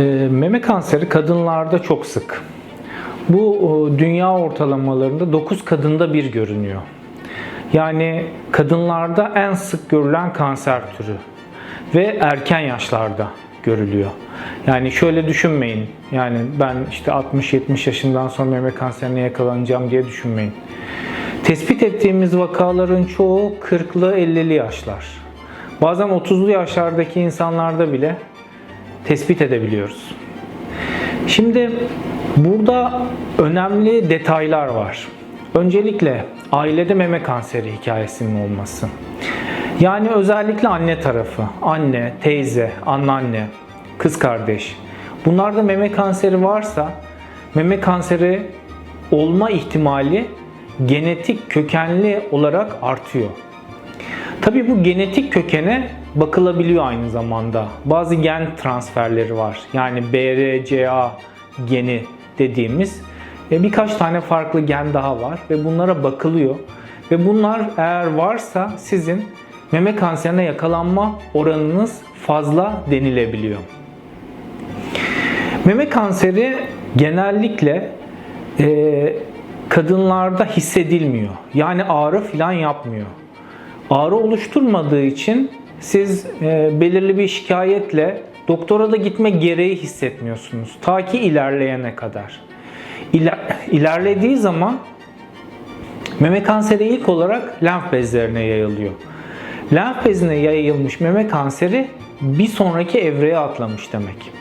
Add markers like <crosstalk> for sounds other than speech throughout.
Ee, meme kanseri kadınlarda çok sık. Bu o, dünya ortalamalarında 9 kadında bir görünüyor. Yani kadınlarda en sık görülen kanser türü ve erken yaşlarda görülüyor. Yani şöyle düşünmeyin. Yani ben işte 60-70 yaşından sonra meme kanserine yakalanacağım diye düşünmeyin. Tespit ettiğimiz vakaların çoğu 40'lı 50'li yaşlar. Bazen 30'lu yaşlardaki insanlarda bile tespit edebiliyoruz. Şimdi burada önemli detaylar var. Öncelikle ailede meme kanseri hikayesinin olması. Yani özellikle anne tarafı, anne, teyze, anneanne, kız kardeş. Bunlarda meme kanseri varsa meme kanseri olma ihtimali genetik kökenli olarak artıyor. Tabii bu genetik kökene bakılabiliyor aynı zamanda. Bazı gen transferleri var. Yani BRCA geni dediğimiz e, birkaç tane farklı gen daha var ve bunlara bakılıyor. Ve bunlar eğer varsa sizin meme kanserine yakalanma oranınız fazla denilebiliyor. Meme kanseri genellikle e, kadınlarda hissedilmiyor. Yani ağrı falan yapmıyor. Ağrı oluşturmadığı için siz e, belirli bir şikayetle doktora da gitme gereği hissetmiyorsunuz. Ta ki ilerleyene kadar. İler, ilerlediği zaman meme kanseri ilk olarak lenf bezlerine yayılıyor. Lenf bezine yayılmış meme kanseri bir sonraki evreye atlamış demek.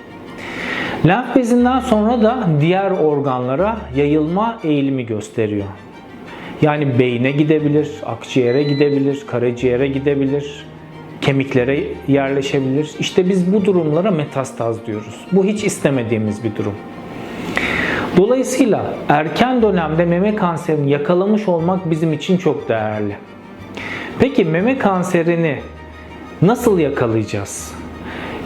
Lenf bezinden sonra da diğer organlara yayılma eğilimi gösteriyor. Yani beyne gidebilir, akciğere gidebilir, karaciğere gidebilir, kemiklere yerleşebilir. İşte biz bu durumlara metastaz diyoruz. Bu hiç istemediğimiz bir durum. Dolayısıyla erken dönemde meme kanserini yakalamış olmak bizim için çok değerli. Peki meme kanserini nasıl yakalayacağız?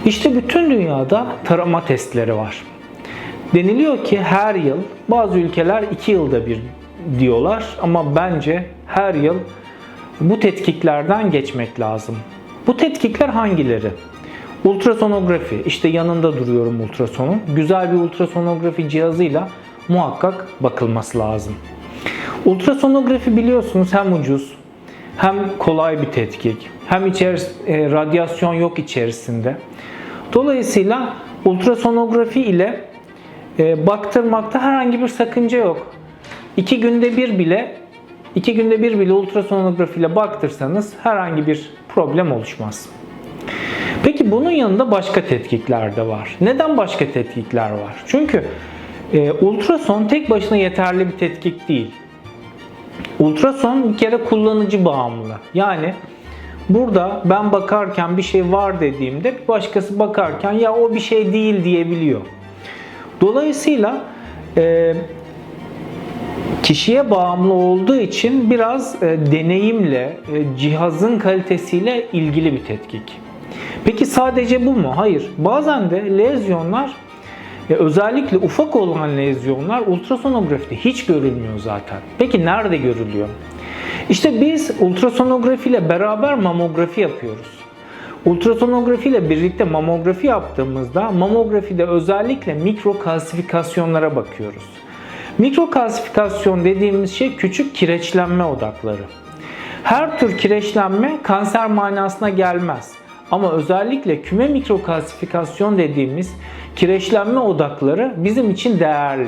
İşte bütün dünyada tarama testleri var. Deniliyor ki her yıl bazı ülkeler 2 yılda bir diyorlar ama bence her yıl bu tetkiklerden geçmek lazım. Bu tetkikler hangileri? Ultrasonografi, işte yanında duruyorum ultrasonun. Güzel bir ultrasonografi cihazıyla muhakkak bakılması lazım. Ultrasonografi biliyorsunuz hem ucuz hem kolay bir tetkik hem içeris e, radyasyon yok içerisinde. Dolayısıyla ultrasonografi ile e, baktırmakta herhangi bir sakınca yok. İki günde bir bile iki günde bir bile ultrasonografi ile baktırsanız herhangi bir problem oluşmaz. Peki bunun yanında başka tetkikler de var. Neden başka tetkikler var? Çünkü e, ultrason tek başına yeterli bir tetkik değil. Ultrason bir kere kullanıcı bağımlı. Yani burada ben bakarken bir şey var dediğimde bir başkası bakarken ya o bir şey değil diyebiliyor. Dolayısıyla e, kişiye bağımlı olduğu için biraz e, deneyimle, e, cihazın kalitesiyle ilgili bir tetkik. Peki sadece bu mu? Hayır. Bazen de lezyonlar e, özellikle ufak olan lezyonlar ultrasonografide hiç görülmüyor zaten. Peki nerede görülüyor? İşte biz ultrasonografi ile beraber mamografi yapıyoruz. Ultrasonografi ile birlikte mamografi yaptığımızda mamografide özellikle mikro kalsifikasyonlara bakıyoruz. Mikro kalsifikasyon dediğimiz şey küçük kireçlenme odakları. Her tür kireçlenme kanser manasına gelmez. Ama özellikle küme mikrokalsifikasyon dediğimiz kireçlenme odakları bizim için değerli.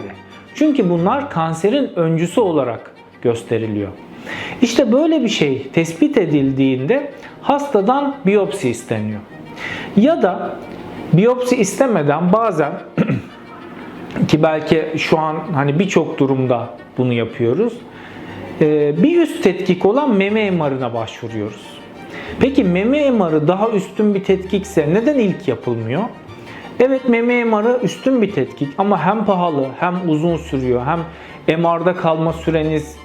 Çünkü bunlar kanserin öncüsü olarak gösteriliyor. İşte böyle bir şey tespit edildiğinde hastadan biyopsi isteniyor. Ya da biyopsi istemeden bazen <clears throat> ki belki şu an hani birçok durumda bunu yapıyoruz. Bir üst tetkik olan meme MR'ına başvuruyoruz. Peki meme MR'ı daha üstün bir tetkikse neden ilk yapılmıyor? Evet meme MR'ı üstün bir tetkik ama hem pahalı hem uzun sürüyor hem MR'da kalma süreniz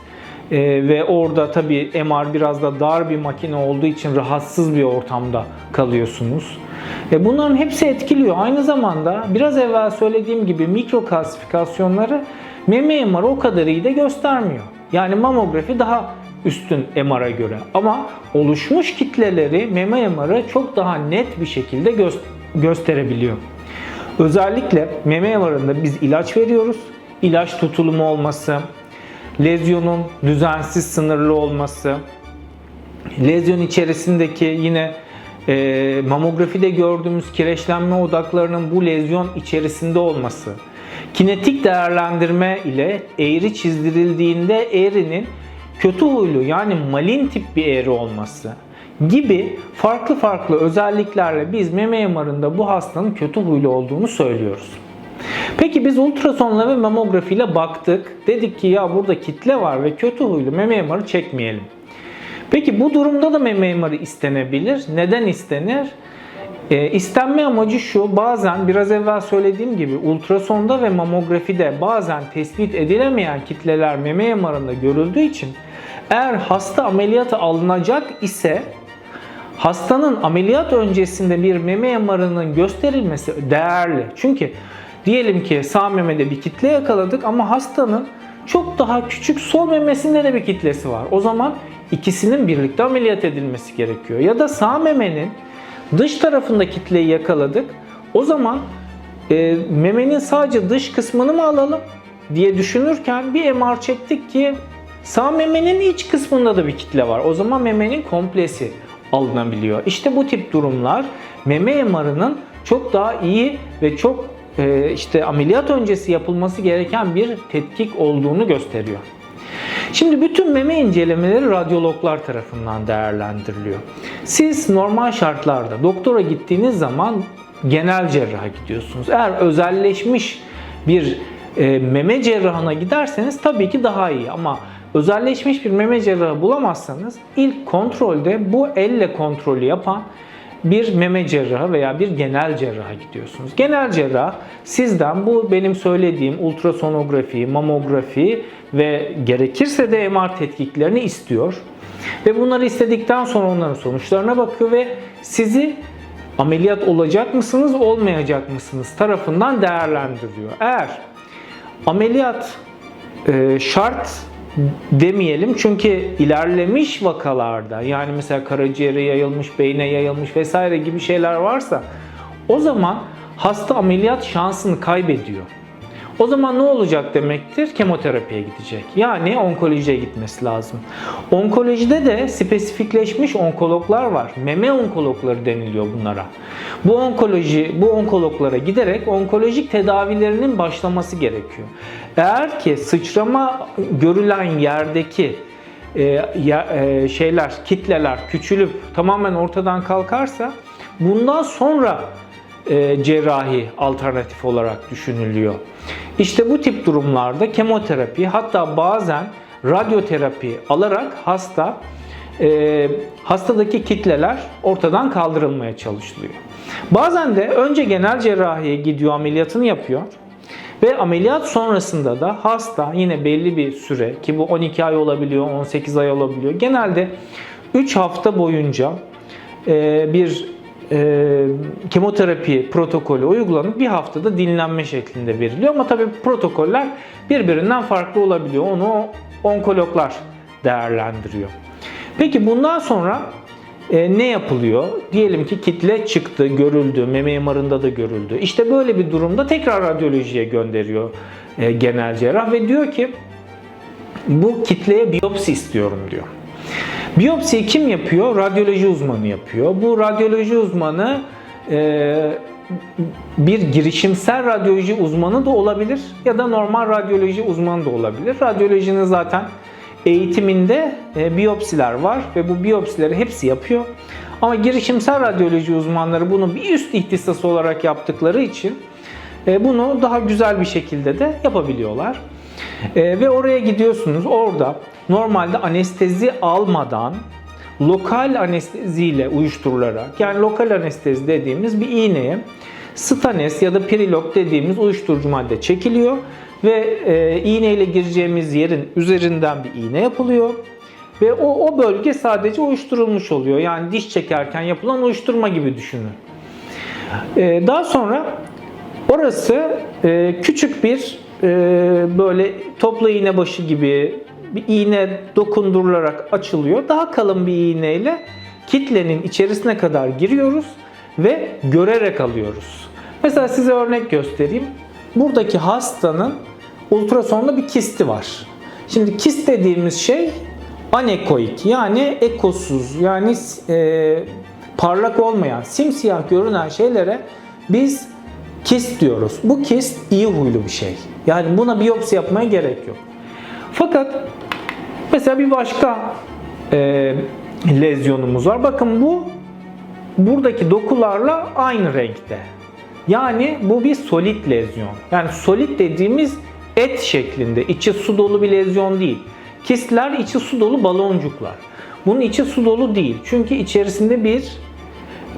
e, ve orada tabi MR biraz da dar bir makine olduğu için rahatsız bir ortamda kalıyorsunuz. E, bunların hepsi etkiliyor. Aynı zamanda biraz evvel söylediğim gibi mikro kalsifikasyonları meme MR o kadar iyi de göstermiyor. Yani mamografi daha üstün MR'a göre. Ama oluşmuş kitleleri meme MR'ı çok daha net bir şekilde gö- gösterebiliyor. Özellikle meme MR'ında biz ilaç veriyoruz. İlaç tutulumu olması, lezyonun düzensiz sınırlı olması, lezyon içerisindeki yine e, mamografide gördüğümüz kireçlenme odaklarının bu lezyon içerisinde olması, kinetik değerlendirme ile eğri çizdirildiğinde eğrinin kötü huylu yani malin tip bir eğri olması gibi farklı farklı özelliklerle biz meme MR'ında bu hastanın kötü huylu olduğunu söylüyoruz. Peki biz ultrasonla ve mamografiyle baktık. Dedik ki ya burada kitle var ve kötü huylu meme MR'ı çekmeyelim. Peki bu durumda da meme MR'ı istenebilir. Neden istenir? E, istenme amacı şu, bazen biraz evvel söylediğim gibi ultrasonda ve mamografide bazen tespit edilemeyen kitleler meme MR'ında görüldüğü için eğer hasta ameliyata alınacak ise hastanın ameliyat öncesinde bir meme MR'ının gösterilmesi değerli. Çünkü diyelim ki sağ memede bir kitle yakaladık ama hastanın çok daha küçük sol memesinde de bir kitlesi var. O zaman ikisinin birlikte ameliyat edilmesi gerekiyor. Ya da sağ memenin dış tarafında kitleyi yakaladık. O zaman e, memenin sadece dış kısmını mı alalım diye düşünürken bir MR çektik ki sağ memenin iç kısmında da bir kitle var. O zaman memenin komplesi alınabiliyor. İşte bu tip durumlar meme MR'ının çok daha iyi ve çok işte ameliyat öncesi yapılması gereken bir tetkik olduğunu gösteriyor. Şimdi bütün meme incelemeleri radyologlar tarafından değerlendiriliyor. Siz normal şartlarda doktora gittiğiniz zaman genel cerraha gidiyorsunuz. Eğer özelleşmiş bir e, meme cerrahına giderseniz tabii ki daha iyi ama özelleşmiş bir meme cerrahı bulamazsanız ilk kontrolde bu elle kontrolü yapan bir meme cerrahı veya bir genel cerraha gidiyorsunuz. Genel cerrah sizden bu benim söylediğim ultrasonografi, mamografi ve gerekirse de MR tetkiklerini istiyor. Ve bunları istedikten sonra onların sonuçlarına bakıyor ve sizi ameliyat olacak mısınız, olmayacak mısınız tarafından değerlendiriyor. Eğer ameliyat e, şart demeyelim çünkü ilerlemiş vakalarda yani mesela karaciğere yayılmış, beyne yayılmış vesaire gibi şeyler varsa o zaman hasta ameliyat şansını kaybediyor. O zaman ne olacak demektir? Kemoterapiye gidecek. Yani onkolojiye gitmesi lazım. Onkolojide de spesifikleşmiş onkologlar var. Meme onkologları deniliyor bunlara. Bu onkoloji, bu onkologlara giderek onkolojik tedavilerinin başlaması gerekiyor. Eğer ki sıçrama görülen yerdeki e, ya, e, şeyler, kitleler küçülüp tamamen ortadan kalkarsa bundan sonra e, cerrahi alternatif olarak düşünülüyor. İşte bu tip durumlarda kemoterapi hatta bazen radyoterapi alarak hasta e, hastadaki kitleler ortadan kaldırılmaya çalışılıyor. Bazen de önce genel cerrahiye gidiyor, ameliyatını yapıyor. Ve ameliyat sonrasında da hasta yine belli bir süre ki bu 12 ay olabiliyor, 18 ay olabiliyor. Genelde 3 hafta boyunca e, bir e, kemoterapi protokolü uygulanıp bir haftada dinlenme şeklinde veriliyor. Ama tabii protokoller birbirinden farklı olabiliyor. Onu onkologlar değerlendiriyor. Peki bundan sonra e, ne yapılıyor? Diyelim ki kitle çıktı, görüldü, meme MR'ında da görüldü. İşte böyle bir durumda tekrar radyolojiye gönderiyor e, genel cerrah ve diyor ki bu kitleye biyopsi istiyorum diyor. Biyopsiyi kim yapıyor? Radyoloji uzmanı yapıyor. Bu radyoloji uzmanı e, bir girişimsel radyoloji uzmanı da olabilir ya da normal radyoloji uzmanı da olabilir. Radyolojinin zaten eğitiminde e, biyopsiler var ve bu biyopsileri hepsi yapıyor. Ama girişimsel radyoloji uzmanları bunu bir üst ihtisas olarak yaptıkları için e, bunu daha güzel bir şekilde de yapabiliyorlar. E, ve oraya gidiyorsunuz. Orada normalde anestezi almadan lokal anesteziyle uyuşturularak yani lokal anestezi dediğimiz bir iğneye stanes ya da prilok dediğimiz uyuşturucu madde çekiliyor ve e, iğneyle gireceğimiz yerin üzerinden bir iğne yapılıyor. Ve o, o bölge sadece uyuşturulmuş oluyor. Yani diş çekerken yapılan uyuşturma gibi düşünün. E, daha sonra orası e, küçük bir e, böyle toplu iğne başı gibi bir iğne dokundurularak açılıyor. Daha kalın bir iğneyle kitlenin içerisine kadar giriyoruz ve görerek alıyoruz. Mesela size örnek göstereyim. Buradaki hastanın ultrasonda bir kisti var. Şimdi kist dediğimiz şey anekoik yani ekosuz yani e, parlak olmayan simsiyah görünen şeylere biz kist diyoruz. Bu kist iyi huylu bir şey. Yani buna biyopsi yapmaya gerek yok. Fakat mesela bir başka e, lezyonumuz var. Bakın bu buradaki dokularla aynı renkte. Yani bu bir solit lezyon. Yani solit dediğimiz et şeklinde, içi su dolu bir lezyon değil. Kistler içi su dolu baloncuklar. Bunun içi su dolu değil. Çünkü içerisinde bir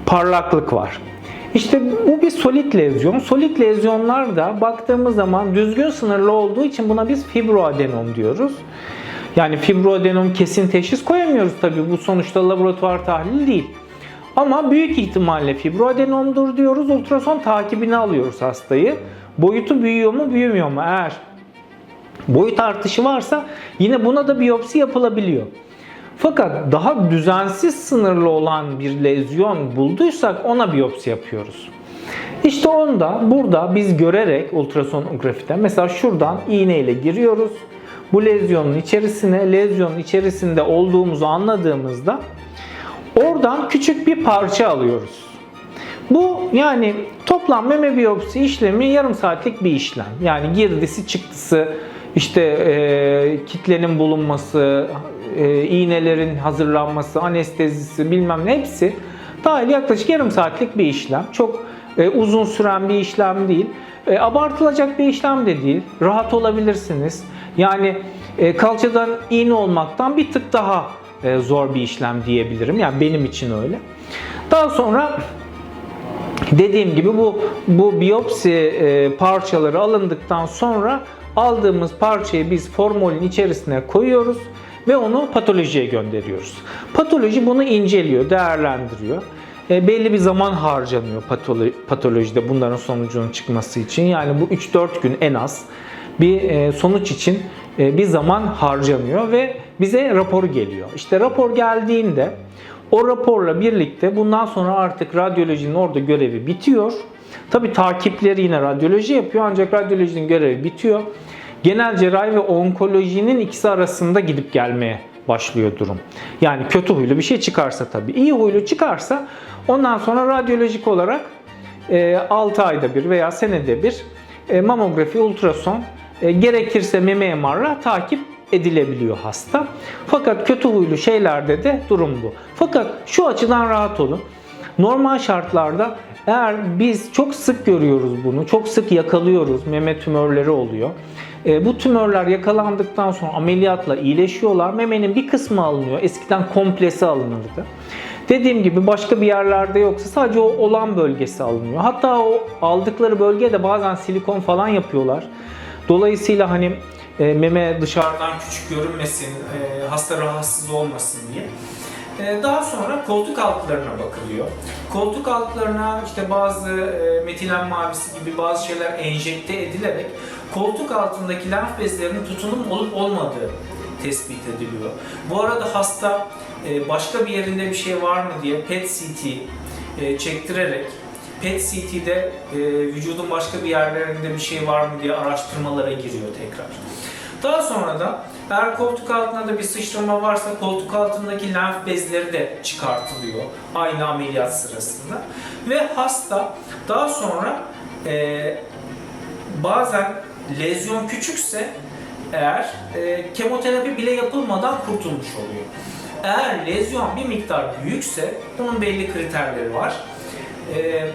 parlaklık var. İşte bu bir solit lezyon. Solit lezyonlar da baktığımız zaman düzgün sınırlı olduğu için buna biz fibroadenom diyoruz. Yani fibroadenom kesin teşhis koyamıyoruz tabii. Bu sonuçta laboratuvar tahlili değil. Ama büyük ihtimalle fibroadenomdur diyoruz. Ultrason takibini alıyoruz hastayı. Boyutu büyüyor mu, büyümüyor mu? Eğer boyut artışı varsa yine buna da biyopsi yapılabiliyor. Fakat daha düzensiz sınırlı olan bir lezyon bulduysak ona biyopsi yapıyoruz. İşte onda burada biz görerek ultrasonografiden mesela şuradan iğneyle giriyoruz. Bu lezyonun içerisine, lezyonun içerisinde olduğumuzu anladığımızda oradan küçük bir parça alıyoruz. Bu yani toplam meme biyopsi işlemi yarım saatlik bir işlem. Yani girdisi çıktısı, işte e, kitlenin bulunması, e, iğnelerin hazırlanması, anestezisi bilmem ne hepsi dahil yaklaşık yarım saatlik bir işlem. Çok e, uzun süren bir işlem değil. E, abartılacak bir işlem de değil. Rahat olabilirsiniz. Yani e, kalçadan iğne olmaktan bir tık daha e, zor bir işlem diyebilirim. Yani benim için öyle. Daha sonra dediğim gibi bu bu biyopsi e, parçaları alındıktan sonra aldığımız parçayı biz formolün içerisine koyuyoruz ve onu patolojiye gönderiyoruz. Patoloji bunu inceliyor, değerlendiriyor. E, belli bir zaman harcanıyor patolo- patolojide bunların sonucunun çıkması için. Yani bu 3-4 gün en az bir e, sonuç için e, bir zaman harcanıyor ve bize raporu geliyor. İşte rapor geldiğinde o raporla birlikte bundan sonra artık radyolojinin orada görevi bitiyor. Tabi takipleri yine radyoloji yapıyor ancak radyolojinin görevi bitiyor. Genel cerrahi ve onkolojinin ikisi arasında gidip gelmeye başlıyor durum. Yani kötü huylu bir şey çıkarsa tabii. iyi huylu çıkarsa ondan sonra radyolojik olarak 6 ayda bir veya senede bir e, mamografi, ultrason, e, gerekirse meme MR'la takip edilebiliyor hasta. Fakat kötü huylu şeylerde de durum bu. Fakat şu açıdan rahat olun. Normal şartlarda eğer biz çok sık görüyoruz bunu, çok sık yakalıyoruz, meme tümörleri oluyor. E, bu tümörler yakalandıktan sonra ameliyatla iyileşiyorlar. Memenin bir kısmı alınıyor. Eskiden komplesi alınırdı. Dediğim gibi başka bir yerlerde yoksa sadece o olan bölgesi alınıyor. Hatta o aldıkları bölgeye de bazen silikon falan yapıyorlar. Dolayısıyla hani e, meme dışarıdan küçük görünmesin, e, hasta rahatsız olmasın diye. E, daha sonra koltuk altlarına bakılıyor. Koltuk altlarına işte bazı e, metilen mavisi gibi bazı şeyler enjekte edilerek koltuk altındaki lenf bezlerinin tutulum olup olmadığı tespit ediliyor. Bu arada hasta e, başka bir yerinde bir şey var mı diye PET CT e, çektirerek PET CT'de e, vücudun başka bir yerlerinde bir şey var mı diye araştırmalara giriyor tekrar. Daha sonra da eğer koltuk altında da bir sıçrama varsa koltuk altındaki lenf bezleri de çıkartılıyor aynı ameliyat sırasında. Ve hasta daha sonra e, bazen lezyon küçükse eğer e, kemoterapi bile yapılmadan kurtulmuş oluyor. Eğer lezyon bir miktar büyükse bunun belli kriterleri var. E,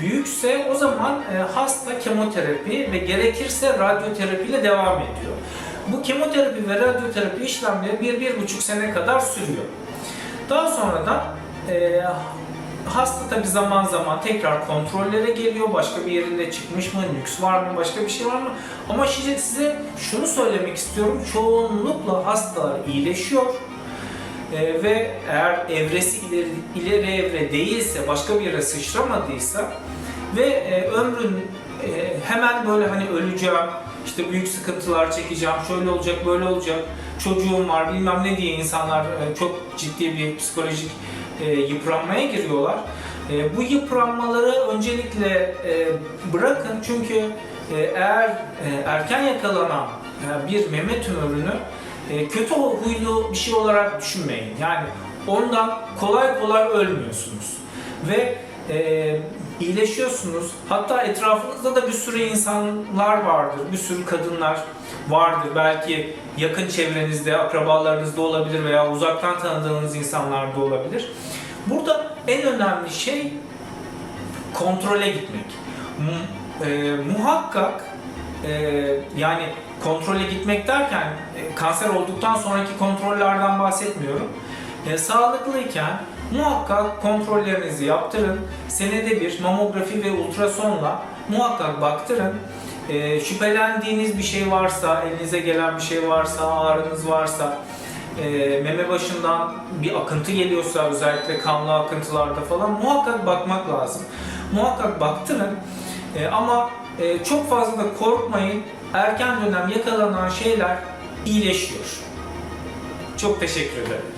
büyükse o zaman e, hasta kemoterapi ve gerekirse radyoterapi ile devam ediyor. Bu kemoterapi ve radyoterapi işlemleri bir, bir buçuk sene kadar sürüyor. Daha sonra da e, hasta tabi zaman zaman tekrar kontrollere geliyor. Başka bir yerinde çıkmış mı, nüks var mı, başka bir şey var mı? Ama şimdi size şunu söylemek istiyorum. Çoğunlukla hastalar iyileşiyor. E, ve eğer evresi ileri, ileri evre değilse, başka bir yere sıçramadıysa ve e, ömrün e, hemen böyle hani öleceğim, işte büyük sıkıntılar çekeceğim, şöyle olacak, böyle olacak, çocuğum var bilmem ne diye insanlar e, çok ciddi bir psikolojik e, yıpranmaya giriyorlar. E, bu yıpranmaları öncelikle e, bırakın çünkü e, eğer e, erken yakalanan e, bir meme tümörünü e, kötü huylu bir şey olarak düşünmeyin. Yani ondan kolay kolay ölmüyorsunuz ve e, iyileşiyorsunuz. Hatta etrafınızda da bir sürü insanlar vardır, bir sürü kadınlar vardır. Belki yakın çevrenizde, akrabalarınızda olabilir veya uzaktan tanıdığınız insanlar da olabilir. Burada en önemli şey kontrole gitmek. E, muhakkak e, yani kontrole gitmek derken e, kanser olduktan sonraki kontrollerden bahsetmiyorum. E, sağlıklıyken muhakkak kontrollerinizi yaptırın. Senede bir mamografi ve ultrasonla muhakkak baktırın. E, şüphelendiğiniz bir şey varsa, elinize gelen bir şey varsa, ağrınız varsa, e, meme başından bir akıntı geliyorsa özellikle kanlı akıntılarda falan muhakkak bakmak lazım. Muhakkak baktırın E, ama e, çok fazla da korkmayın. Erken dönem yakalanan şeyler iyileşiyor. Çok teşekkür ederim.